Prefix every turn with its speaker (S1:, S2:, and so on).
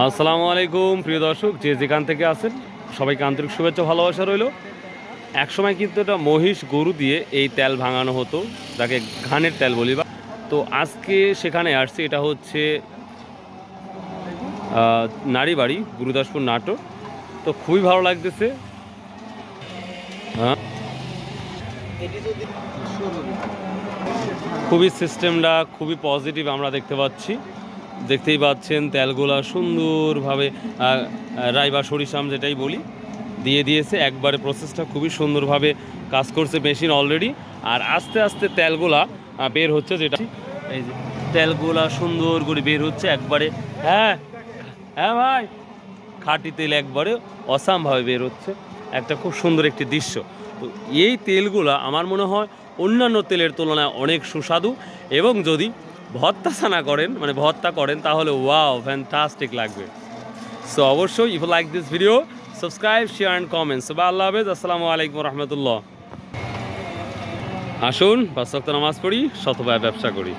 S1: আসসালামু আলাইকুম, প্রিয় দর্শক, যে যেখান থেকে আসেন সবাইকে আন্তরিক শুভেচ্ছা, ভালোবাসা রইল। একসময় কিন্তু এটা মহিষ গরু দিয়ে এই তেল ভাঙানো হতো, যাকে ঘানের তেল বলি বা তো আজকে সেখানে আসছে, এটা হচ্ছে নারী বাড়ি গুরুদাসপুর নাটক তো খুবই ভালো লাগতেছে। হ্যাঁ। খুবই সিস্টেমটা খুবই পজিটিভ আমরা দেখতে পাচ্ছি। দেখতেই পাচ্ছেন তেলগোলা সুন্দরভাবে রাই বা সরিষাম যেটাই বলি, দিয়ে দিয়েছে। একবারে প্রসেসটা খুবই সুন্দরভাবে কাজ করছে মেশিন অলরেডি আর আস্তে আস্তে তেলগুলা বের হচ্ছে যেটা, এই যে তেলগুলা সুন্দর করে বের হচ্ছে একবারে। হ্যাঁ হ্যাঁ ভাই, খাঁটি তেল একবারে অসামভাবে বের হচ্ছে। একটা খুব সুন্দর একটি দৃশ্য। তো এই তেলগুলা আমার মনে হয় অন্যান্য তেলের তুলনায় অনেক সুস্বাদু, এবং যদি ভর্তা ছানা করেন মানে ভত্তা করেন, তাহলে ওয়াও ফ্যান্টাস্টিক লাগবে। সো অবশ্যই if like this video subscribe share and comments বা আল্লাহ হাফেজ, আসসালামু আলাইকুম রহমতুল্লাহ। আসুন, পাঁচ নামাজ পড়ি শতভায় ব্যবসা করি।